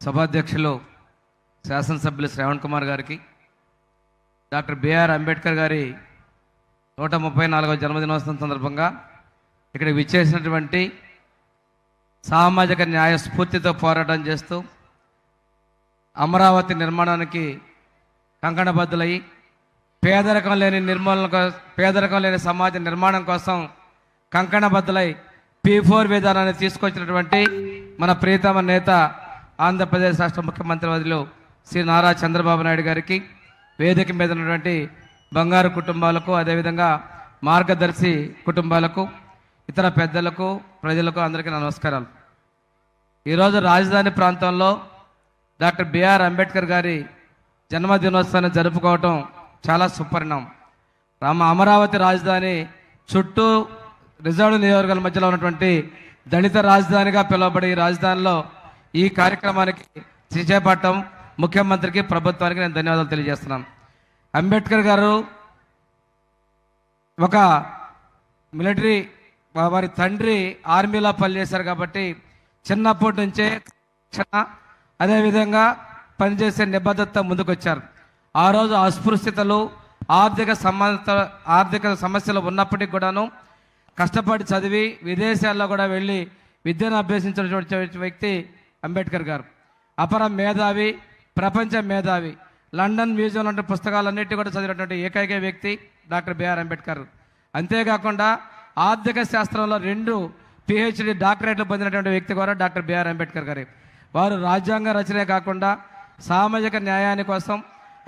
సభాధ్యక్షులు శాసనసభ్యులు శ్రావణ్ కుమార్ గారికి డాక్టర్ బిఆర్ అంబేద్కర్ గారి నూట ముప్పై నాలుగవ జన్మదినోత్సవం సందర్భంగా ఇక్కడ విచ్చేసినటువంటి సామాజిక న్యాయ స్ఫూర్తితో పోరాటం చేస్తూ అమరావతి నిర్మాణానికి కంకణబద్దులయ్యి పేదరికం లేని నిర్మూలన పేదరికం లేని సమాజ నిర్మాణం కోసం కంకణబద్దులై పీ ఫోర్ విధానాన్ని తీసుకొచ్చినటువంటి మన ప్రీతమ నేత ఆంధ్రప్రదేశ్ రాష్ట్ర ముఖ్యమంత్రి వదిలో శ్రీ నారా చంద్రబాబు నాయుడు గారికి వేదిక మీద ఉన్నటువంటి బంగారు కుటుంబాలకు అదేవిధంగా మార్గదర్శి కుటుంబాలకు ఇతర పెద్దలకు ప్రజలకు అందరికీ నమస్కారాలు. ఈరోజు రాజధాని ప్రాంతంలో డాక్టర్ బిఆర్ అంబేద్కర్ గారి జన్మదినోత్సవాన్ని జరుపుకోవటం చాలా సుపరిణామం. రామ అమరావతి రాజధాని చుట్టూ రిజర్వ్ నియోజకవర్గాల మధ్యలో ఉన్నటువంటి దళిత రాజధానిగా పిలువబడే ఈ రాజధానిలో ఈ కార్యక్రమానికి చేపట్టడం ముఖ్యమంత్రికి ప్రభుత్వానికి నేను ధన్యవాదాలు తెలియజేస్తున్నాను. అంబేద్కర్ గారు ఒక మిలిటరీ వారి తండ్రి ఆర్మీలో పనిచేశారు కాబట్టి చిన్నప్పటి నుంచే క్షణ అదేవిధంగా పనిచేసే నిబద్ధత ముందుకొచ్చారు. ఆ రోజు అస్పృశ్యతలు ఆర్థిక సంబంధ ఆర్థిక సమస్యలు ఉన్నప్పటికీ కూడాను కష్టపడి చదివి విదేశాల్లో కూడా వెళ్ళి విద్యను అభ్యసించినటువంటి వ్యక్తి అంబేద్కర్ గారు. అపర మేధావి ప్రపంచ మేధావి లండన్ మ్యూజియం లాంటి పుస్తకాలన్నిటి కూడా చదివినటువంటి ఏకైక వ్యక్తి డాక్టర్ బిఆర్ అంబేద్కర్. అంతేకాకుండా ఆర్థిక శాస్త్రంలో రెండు పిహెచ్డి డాక్టరేట్లు పొందినటువంటి వ్యక్తి కూడా డాక్టర్ బిఆర్ అంబేద్కర్ గారు. వారు రాజ్యాంగ రచనే కాకుండా సామాజిక న్యాయాని కోసం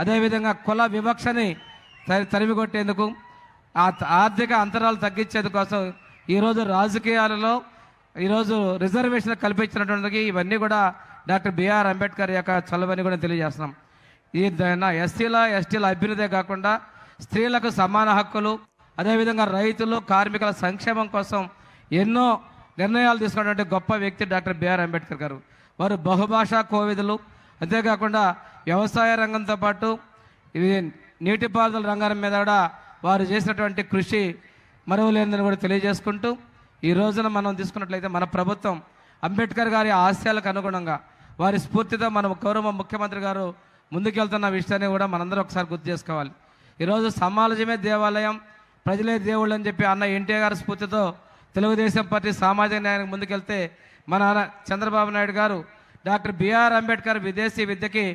అదేవిధంగా కుల వివక్షని తరి తరిమి కొట్టేందుకు ఆ ఆర్థిక అంతరాలు తగ్గించేందుకోసం ఈరోజు రాజకీయాలలో ఈరోజు రిజర్వేషన్ కల్పించినటువంటి ఇవన్నీ కూడా డాక్టర్ బిఆర్ అంబేద్కర్ యొక్క చలవని కూడా తెలియజేస్తున్నాం. ఈ దైన ఎస్సీల ఎస్టీల అభ్యున్నదే కాకుండా స్త్రీలకు సమాన హక్కులు అదేవిధంగా రైతులు కార్మికుల సంక్షేమం కోసం ఎన్నో నిర్ణయాలు తీసుకున్నటువంటి గొప్ప వ్యక్తి డాక్టర్ బిఆర్ అంబేద్కర్ గారు. వారు బహుభాషా కోవిదులు. అంతేకాకుండా వ్యవసాయ రంగంతో పాటు ఇది నీటిపారుదల రంగం మీద కూడా వారు చేసినటువంటి కృషి మరువలేనిదని కూడా తెలియజేసుకుంటూ ఈ రోజున మనం తీసుకున్నట్లయితే మన ప్రభుత్వం అంబేద్కర్ గారి ఆశయాలకు అనుగుణంగా వారి స్ఫూర్తితో మన గౌరవ ముఖ్యమంత్రి గారు ముందుకెళ్తున్న విషయాన్ని కూడా మనందరం ఒకసారి గుర్తు చేసుకోవాలి. ఈరోజు సమాజమే దేవాలయం ప్రజలే దేవుళ్ళు అని చెప్పి అన్న ఎన్టీఆర్ గారి స్ఫూర్తితో తెలుగుదేశం పార్టీ సామాజిక న్యాయానికి ముందుకెళ్తే మన చంద్రబాబు నాయుడు గారు డాక్టర్ బిఆర్ అంబేద్కర్ విదేశీ విద్యకి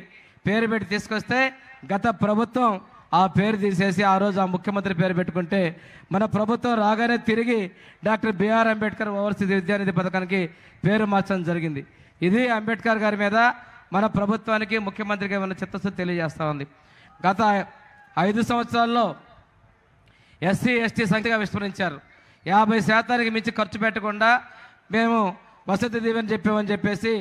పేరు పెట్టి తీసుకొస్తే గత ప్రభుత్వం ఆ పేరు తీసేసి ఆ రోజు ఆ ముఖ్యమంత్రి పేరు పెట్టుకుంటే మన ప్రభుత్వం రాగానే తిరిగి doctor B R Ambedkar overseas Vidyanidhi పథకానికి పేరు మార్చడం జరిగింది. ఇది అంబేద్కర్ గారి మీద మన ప్రభుత్వానికి ముఖ్యమంత్రికి ఉన్న చిత్తశుద్ధి తెలియజేస్తూ ఉంది. గత ఐదు సంవత్సరాల్లో ఎస్సీ ఎస్టీ సంఖ్యగా విస్మరించారు యాభై శాతానికి మించి ఖర్చు పెట్టకుండా మేము వసతి దీవెని చెప్పామని చెప్పేసి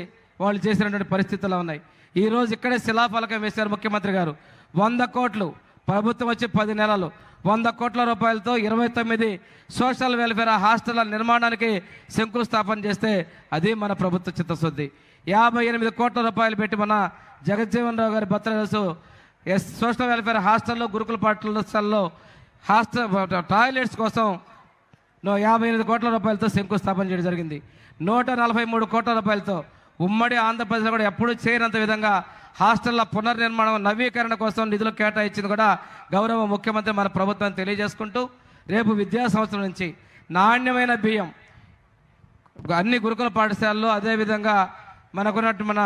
వాళ్ళు చేసినటువంటి పరిస్థితులు ఉన్నాయి. ఈ రోజు ఇక్కడే శిలాఫలకం వేశారు ముఖ్యమంత్రి గారు. వంద కోట్లు ప్రభుత్వం వచ్చి పది నెలలు వంద కోట్ల రూపాయలతో ఇరవై తొమ్మిది సోషల్ వెల్ఫేర్ హాస్టళ్ళ నిర్మాణానికి శంకుస్థాపన చేస్తే అది మన ప్రభుత్వ చిత్తశుద్ధి. యాభై ఎనిమిది కోట్ల రూపాయలు పెట్టి మన జగజ్జీవన్ రావు గారి బర్త్డేసు ఎస్ సోషల్ వెల్ఫేర్ హాస్టల్లో గురుకుల పాఠశాలలో హాస్టల్ టాయిలెట్స్ కోసం యాభై ఎనిమిది కోట్ల రూపాయలతో శంకుస్థాపన చేయడం జరిగింది. నూట నలభై మూడు కోట్ల రూపాయలతో ఉమ్మడి ఆంధ్రప్రదేశ్లో కూడా ఎప్పుడూ చేయనంత విధంగా హాస్టళ్ళ పునర్నిర్మాణం నవీకరణ కోసం నిధులు కేటాయించింది కూడా గౌరవ ముఖ్యమంత్రి మన ప్రభుత్వం తెలియజేసుకుంటూ రేపు విద్యా సంవత్సరం నుంచి నాణ్యమైన బియ్యం అన్ని గురుకుల పాఠశాలలు అదేవిధంగా మనకున్నట్టు మన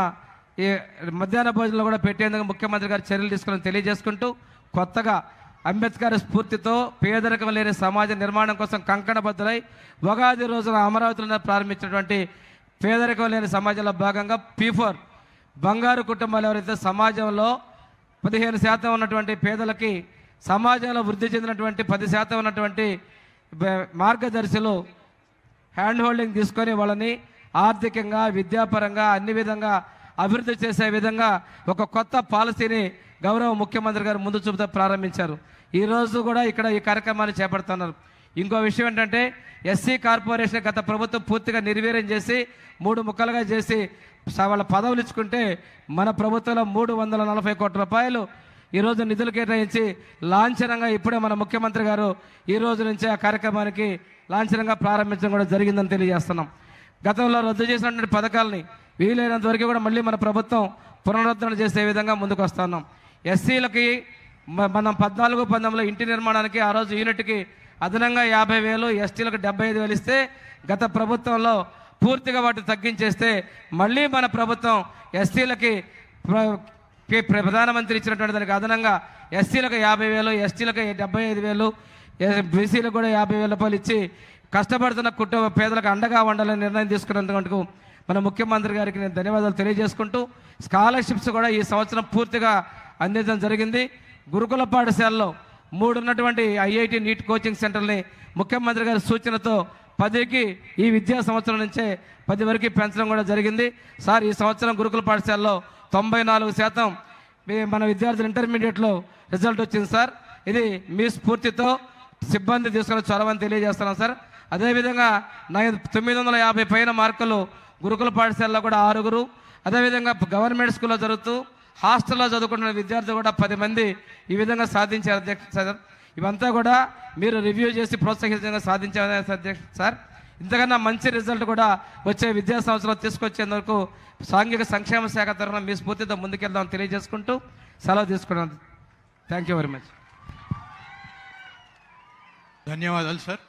ఈ మధ్యాహ్న భోజనంలో కూడా పెట్టేందుకు ముఖ్యమంత్రి గారు చర్యలు తీసుకుని తెలియజేసుకుంటూ కొత్తగా అంబేద్కర్ స్ఫూర్తితో పేదరికం లేని సమాజ నిర్మాణం కోసం కంకణబద్ధులై ఉగాది రోజున అమరావతిలో ప్రారంభించినటువంటి పేదరికం లేని సమాజంలో భాగంగా పీఫోర్ బంగారు కుటుంబాలు ఎవరైతే సమాజంలో పదిహేను శాతం ఉన్నటువంటి పేదలకి సమాజంలో వృద్ధి చెందినటువంటి పది శాతం ఉన్నటువంటి మార్గదర్శులు హ్యాండ్ హోల్డింగ్ తీసుకొని వాళ్ళని ఆర్థికంగా విద్యాపరంగా అన్ని విధంగా అభివృద్ధి చేసే విధంగా ఒక కొత్త పాలసీని గౌరవ ముఖ్యమంత్రి గారు ముందు చూపుతా ప్రారంభించారు. ఈరోజు కూడా ఇక్కడ ఈ కార్యక్రమాన్ని చేపడుతున్నారు. ఇంకో విషయం ఏంటంటే ఎస్సీ కార్పొరేషన్ గత ప్రభుత్వం పూర్తిగా నిర్వీర్యం చేసి మూడు ముక్కలుగా చేసి వాళ్ళ పదవులు ఇచ్చుకుంటే మన ప్రభుత్వంలో మూడు వందల నలభై కోట్ల రూపాయలు ఈరోజు నిధులు కేటాయించి లాంఛనంగా ఇప్పుడే మన ముఖ్యమంత్రి గారు ఈ రోజు నుంచి ఆ కార్యక్రమానికి లాంఛనంగా ప్రారంభించడం కూడా జరిగిందని తెలియజేస్తున్నాం. గతంలో రద్దు చేసినటువంటి పథకాలని వీలైనంత వరకు కూడా మళ్ళీ మన ప్రభుత్వం పునరుద్ధరణ చేసే విధంగా ముందుకు వస్తున్నాం ఎస్సీలకి మనం పద్నాలుగు పంతొమ్మిదిలో ఇంటి నిర్మాణానికి ఆ రోజు యూనిట్కి అదనంగా యాభై వేలు ఎస్టీలకు డెబ్బై ఐదు వేలు ఇస్తే గత ప్రభుత్వంలో పూర్తిగా వాటిని తగ్గించేస్తే మళ్ళీ మన ప్రభుత్వం ఎస్టీలకి ప్రధానమంత్రి ఇచ్చినటువంటి దానికి అదనంగా ఎస్సీలకు యాభై వేలు ఎస్టీలకు డెబ్బై ఐదు వేలు బీసీలకు కూడా యాభై వేల రూపాయలు ఇచ్చి కష్టపడుతున్న కుటుంబ పేదలకు అండగా ఉండాలని నిర్ణయం తీసుకున్నందుకు మన ముఖ్యమంత్రి గారికి నేను ధన్యవాదాలు తెలియజేసుకుంటూ స్కాలర్షిప్స్ కూడా ఈ సంవత్సరం పూర్తిగా అందించడం జరిగింది. గురుకుల పాఠశాలలో మూడు ఉన్నటువంటి ఐఐటి నీట్ కోచింగ్ సెంటర్ని ముఖ్యమంత్రి గారి సూచనతో పదికి ఈ విద్యా సంవత్సరం నుంచే పది వరకు పెంచడం కూడా జరిగింది. సార్ ఈ సంవత్సరం గురుకుల పాఠశాలలో తొంభై నాలుగు శాతం మన విద్యార్థులు ఇంటర్మీడియట్లో రిజల్ట్ వచ్చింది సార్. ఇది మీ స్ఫూర్తితో సిబ్బంది తీసుకున్న చొరవని తెలియజేస్తున్నాం సార్. అదేవిధంగా నైదు తొమ్మిది వందల యాభై పైన మార్కులు గురుకుల పాఠశాలలో కూడా ఆరుగురు. అదేవిధంగా గవర్నమెంట్ స్కూల్లో జరుగుతూ హాస్టల్లో చదువుకుంటున్న విద్యార్థులు కూడా పది మంది ఈ విధంగా సాధించారు అధ్యక్ష సార్. ఇవంతా కూడా మీరు రివ్యూ చేసి ప్రోత్సహించడంగా సాధించారు అధ్యక్ష సార్. ఇంతకన్నా మంచి రిజల్ట్ కూడా వచ్చే విద్యా సంవత్సరం తీసుకొచ్చేందుకు సాంఘిక సంక్షేమ శాఖ తరఫున మీ స్ఫూర్తితో ముందుకెళ్దాం తెలియజేసుకుంటూ సెలవు తీసుకున్నాను. థ్యాంక్ యూ వెరీ మచ్ ధన్యవాదాలు సార్.